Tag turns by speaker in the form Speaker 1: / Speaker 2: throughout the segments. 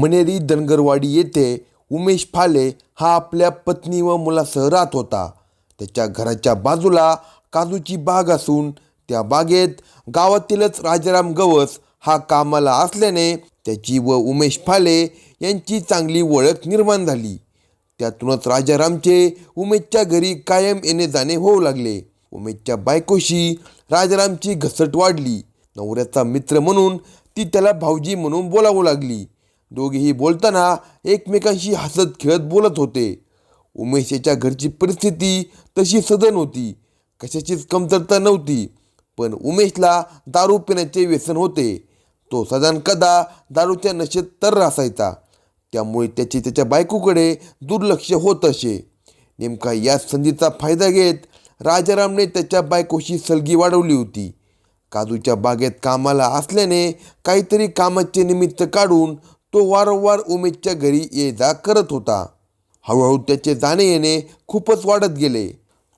Speaker 1: मनेरी धनगरवाडी येथे उमेश फाले हा आपल्या पत्नी व मुलासह राहत होता. त्याच्या घराच्या बाजूला काजूची बाग असून त्या बागेत गावातीलच राजाराम गवस हा कामाला असल्याने त्याची व उमेश फाले यांची चांगली ओळख निर्माण झाली. त्यातूनच राजारामचे उमेशच्या घरी कायम येणे जाणे होऊ लागले. उमेशच्या बायकोशी राजारामची घसट वाढली. नवऱ्याचा मित्र म्हणून ती त्याला भाऊजी म्हणून बोलावू लागली. दोघेही बोलताना एकमेकांशी हसत खेळत बोलत होते. उमेश याच्या घरची परिस्थिती तशी सदन होती. कशाचीच कमतरता नव्हती पण उमेशला दारू पिण्याचे व्यसन होते. तो सदान कदा दारूच्या नशेत तर असायचा. त्यामुळे त्याचे त्याच्या बायकोकडे दुर्लक्ष होत असे. नेमका या संधीचा फायदा घेत राजारामने त्याच्या बायकोशी सलगी वाढवली होती. काजूच्या बागेत कामाला असल्याने काहीतरी कामाचे निमित्त काढून तो वारंवार उमेशच्या घरी ये जा करत होता. हळूहळू त्याचे जाणे येणे खूपच वाढत गेले.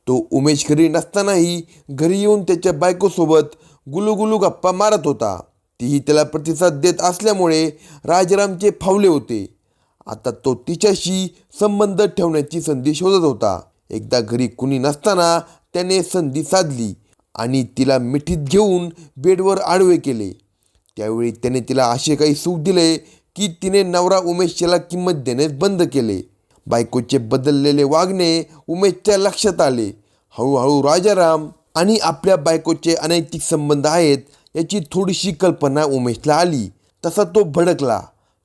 Speaker 1: तो उमेश घरी नसतानाही घरी येऊन त्याच्या बायकोसोबत गुलुगुलू गप्पा मारत होता. तीही त्याला प्रतिसाद देत असल्यामुळे राजारामचे फावले होते. आता तो तिच्याशी संबंध ठेवण्याची संधी शोधत होता. एकदा घरी कुणी नसताना त्याने संधी साधली आणि तिला मिठीत घेऊन बेडवर आडवे केले. त्यावेळी त्याने तिला असे काही सुख दिले की तिने नवरा उमेशला किंमत देणेच बंद केले. बायकोचे बदललेले वागणे उमेशच्या लक्षात आले. हळूहळू राजाराम आणि आपल्या बायकोचे अनैतिक संबंध आहेत याची थोडीशी कल्पना उमेशला आली. तसा तो भडकला.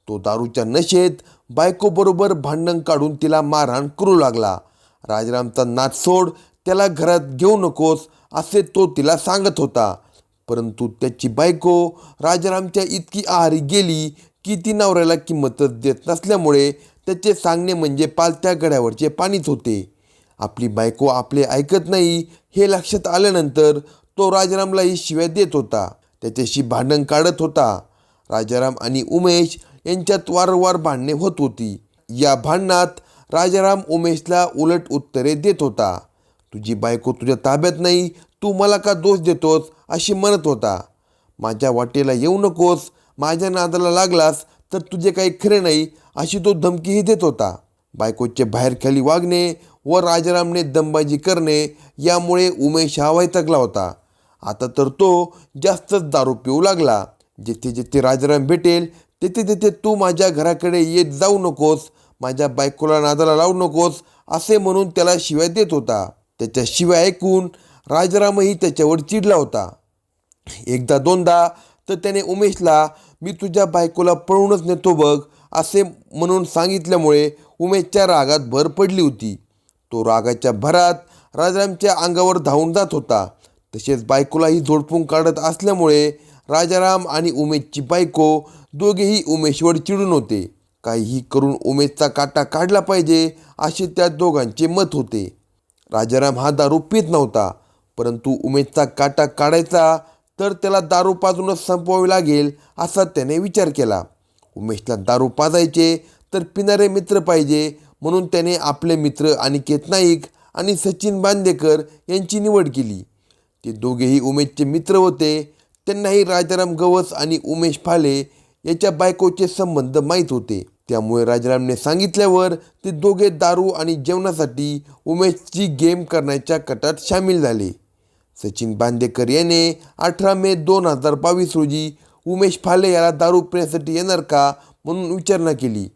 Speaker 1: तो दारूच्या नशेत बायकोबरोबर भांडण काढून तिला मारहाण करू लागला. राजारामचा नाच सोड त्याला घरात घेऊ नकोस असे तो तिला सांगत होता. परंतु त्याची बायको राजारामच्या इतकी आहारी गेली की ती नवऱ्याला किंमतच देत नसल्यामुळे त्याचे सांगणे म्हणजे पालत्या गड्यावरचे पाणीच होते. आपली बायको आपले ऐकत नाही हे लक्षात आल्यानंतर तो राजारामलाही शिव्या देत होता. त्याच्याशी भांडण काढत होता. राजाराम आणि उमेश यांच्यात वारंवार भांडणे होत होती. या भांडणात राजाराम उमेशला उलट उत्तरे देत होता. तुझी बायको तुझ्या ताब्यात नाही तू मला का दोष देतोस? अशी म्हणत होता. माझ्या वाटेला येऊ नकोस माझ्या नादाला लागलास तर तुझे काही खरे नाही अशी तो धमकीही देत होता. बायकोचे बाहेर खाली वागणे व राजारामने दमबाजी करणे यामुळे उमेश हा वैतकला होता. आता तर तो जास्तच दारू पिऊ लागला. जिथे जिथे राजाराम भेटेल तेथे तेथे तू माझ्या घराकडे येत जाऊ नकोस माझ्या बायकोला नादाला लावू नकोस असे म्हणून त्याला शिवाय देत होता. त्याच्या शिवाय ऐकून राजारामही त्याच्यावर चिडला होता. एकदा दोनदा तर त्याने उमेशला मी तुझ्या बायकोला पळूनच नेतो बघ असे म्हणून सांगितल्यामुळे उमेशच्या रागात भर पडली होती. तो रागाच्या भरात राजारामच्या अंगावर धावून जात होता. तसेच बायकोलाही झोडपून काढत असल्यामुळे राजाराम आणि उमेशची बायको दोघेही उमेशवर चिडून होते. काहीही करून उमेशचा काटा काढला पाहिजे असे त्या दोघांचे मत होते. राजाराम हा दारू पित नव्हता परंतु उमेशचा काटा काढायचा तर त्याला दारू पाजूनच संपवावे लागेल असा त्याने विचार केला. उमेशला दारू पाजायचे तर पिणारे मित्र पाहिजे म्हणून त्याने आपले मित्र अनिकेत नाईक आणि सचिन बांदेकर यांची निवड केली. ते दोघेही उमेशचे मित्र होते. त्यांनाही राजाराम गवस आणि उमेश फाले याच्या बायकोचे संबंध माहीत होते. त्यामुळे राजारामने सांगितल्यावर ते दोघे दारू आणि जेवणासाठी उमेशची गेम करण्याच्या कटात सामील झाले. सचिन बांदेकर याने अठरा मे दोन हजार बावीस रोजी उमेश फाले याला दारू पिण्यासाठी येणार का म्हणून विचारणा केली.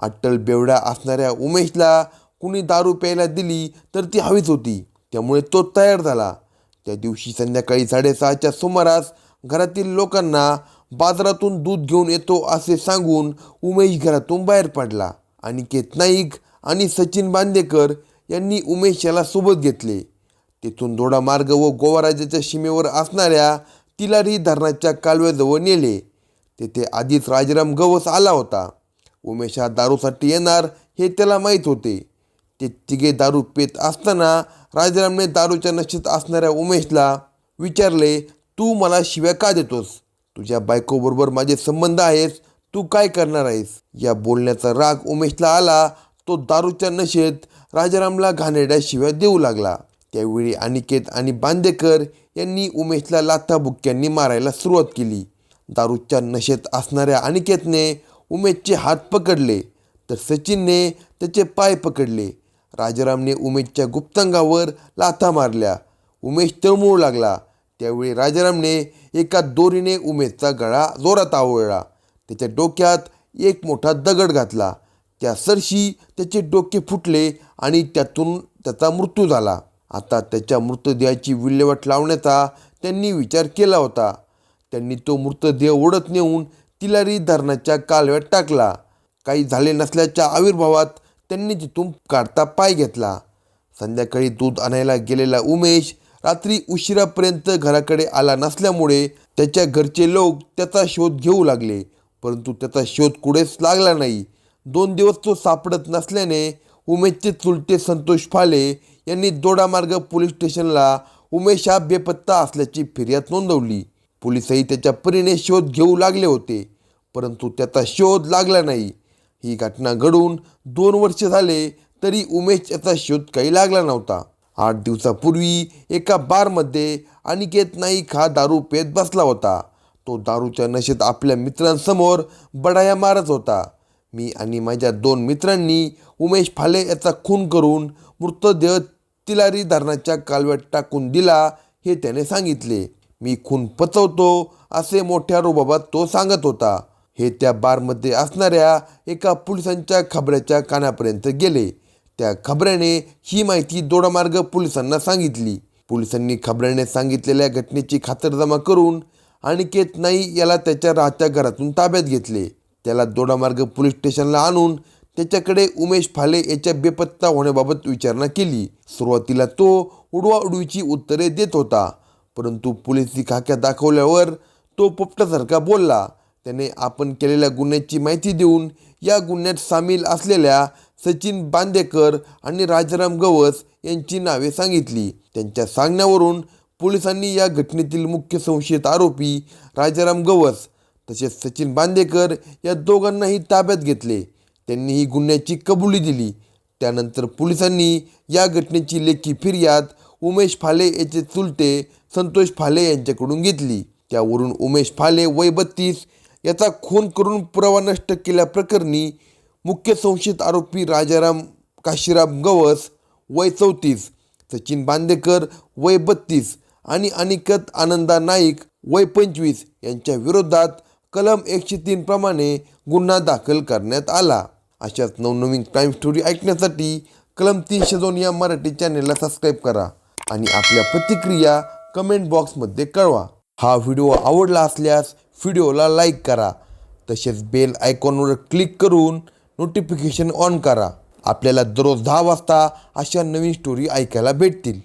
Speaker 1: अट्टल बेवडा असणाऱ्या उमेशला कुणी दारू प्यायला दिली तर ती हवीच होती. त्यामुळे तो तयार झाला. त्या दिवशी संध्याकाळी साडेसहाच्या सुमारास घरातील लोकांना बाजारातून दूध घेऊन येतो असे सांगून उमेश घरातून बाहेर पडला. अनिकेत नाईक आणि सचिन बांदेकर यांनी उमेश याला सोबत घेतले. तेथून दोडा मार्ग व गोवाराजाच्या सीमेवर असणाऱ्या तिलारी धरणाच्या कालव्याजवळ नेले. तेथे आधीच राजाराम गवस आला होता. उमेश हा दारूसाठी येणार हे त्याला माहीत होते. ते तिघे दारू पेत असताना राजारामने दारूच्या नशेत असणाऱ्या उमेशला विचारले तू मला शिव्या का देतोस? तुझ्या बायकोबरोबर माझे संबंध आहेस तू काय करणार आहेस? या बोलण्याचा राग उमेशला आला. तो दारूच्या नशेत राजारामला घाणेरड्या शिव्या देऊ लागला. त्यावेळी अनिकेत आणि बांदेकर यांनी उमेशला लाथाबुक्क्यांनी मारायला सुरुवात केली. दारूच्या नशेत असणाऱ्या अनिकेतने उमेशचे हात पकडले तर सचिनने त्याचे पाय पकडले. राजारामने उमेशच्या गुप्तांगावर लाथा मारल्या. उमेश तळमळू लागला. त्यावेळी राजारामने एका दोरीने उमेशचा गळा जोरात आवळला. त्याच्या डोक्यात एक मोठा दगड घातला. त्या सरशी त्याचे डोके फुटले आणि त्यातून त्याचा मृत्यू झाला. आता त्याच्या मृतदेहाची विल्हेवाट लावण्याचा त्यांनी विचार केला होता. त्यांनी तो मृतदेह ओढत नेऊन तिलारी धरणाच्या कालव्यात टाकला. काही झाले नसल्याच्या आविर्भावात त्यांनी तिथून काढता पाय घेतला. संध्याकाळी दूध आणायला गेलेला उमेश रात्री उशिरापर्यंत घराकडे आला नसल्यामुळे त्याच्या घरचे लोक त्याचा शोध घेऊ लागले. परंतु त्याचा शोध कुठेच लागला नाही. दोन दिवस तो सापडत नसल्याने उमेशचे चुलते संतोष फाले यांनी दोडामार्ग पोलीस स्टेशनला उमेश हा बेपत्ता असल्याची फिर्याद नोंदवली. पोलिसही त्याच्या परीने शोध घेऊ लागले होते परंतु त्याचा शोध लागला नाही. ही घटना घडून दोन वर्ष झाले तरी उमेश याचा शोध काही लागला नव्हता. आठ दिवसापूर्वी एका बारमध्ये अनिकेत नाईक हा दारू पेत बसला होता. तो दारूच्या नशेत आपल्या मित्रांसमोर बडाया मारत होता. मी आणि माझ्या दोन मित्रांनी उमेश फाले याचा खून करून मृतदेह तिलारी धरणाच्या कालव्यात टाकून दिला हे त्याने सांगितले. मी खून पचवतो असे मोठ्या रुबाबात तो सांगत होता. हे त्या बारमध्ये असणाऱ्या एका पोलिसांच्या खबऱ्याच्या कानापर्यंत गेले. त्या खबऱ्याने ही माहिती दोडामार्ग पोलिसांना सांगितली. पोलिसांनी खबऱ्याने सांगितलेल्या घटनेची खातरजमा करून अनिकेत नाई याला त्याच्या राहत्या घरातून ताब्यात घेतले. त्याला दोडामार्ग पोलीस स्टेशनला आणून त्याच्याकडे उमेश फाले याच्या बेपत्ता होण्याबाबत विचारणा केली. सुरुवातीला तो उडवा उडवीची उत्तरे देत होता परंतु पोलिसी खाक्या दाखवल्यावर तो पोपटासारखा बोलला. त्याने आपण केलेल्या गुन्ह्याची माहिती देऊन या गुन्ह्यात सामील असलेल्या सचिन बांदेकर आणि राजाराम गवस यांची नावे सांगितली. त्यांच्या सांगण्यावरून पोलिसांनी या घटनेतील मुख्य संशयित आरोपी राजाराम गवस तसेच सचिन बांदेकर या दोघांनाही ताब्यात घेतले. त्यांनी ही गुन्ह्याची कबुली दिली. त्यानंतर पोलिसांनी या घटनेची लेखी फिर्याद उमेश फाले याचे चुलते संतोष फाले यांच्याकडून घेतली. त्यावरून उमेश फाले वय बत्तीस याचा खून करून पुरावा नष्ट केल्याप्रकरणी मुख्य संशयित आरोपी राजाराम काशीराम गवस वय चौतीस सचिन बांदेकर वय बत्तीस आणि अनिकत आनंदा नाईक वय पंचवीस यांच्या विरोधात कलम एकशे तीन प्रमाणे गुन्हा दाखल करण्यात आला. अशाच नवनवीन क्राईम स्टोरी ऐकण्यासाठी कलम तीनशे दोन या मराठी चॅनेलला सबस्क्राईब करा आणि आपल्या प्रतिक्रिया कमेंट बॉक्समध्ये कळवा. हा व्हिडिओ आवडला असल्यास व्हिडिओला लाईक करा. तसेच बेल आयकॉनवर क्लिक करून नोटिफिकेशन ऑन करा. आपल्याला दररोज दहा वाजता अशा नवीन स्टोरी ऐकायला भेटतील.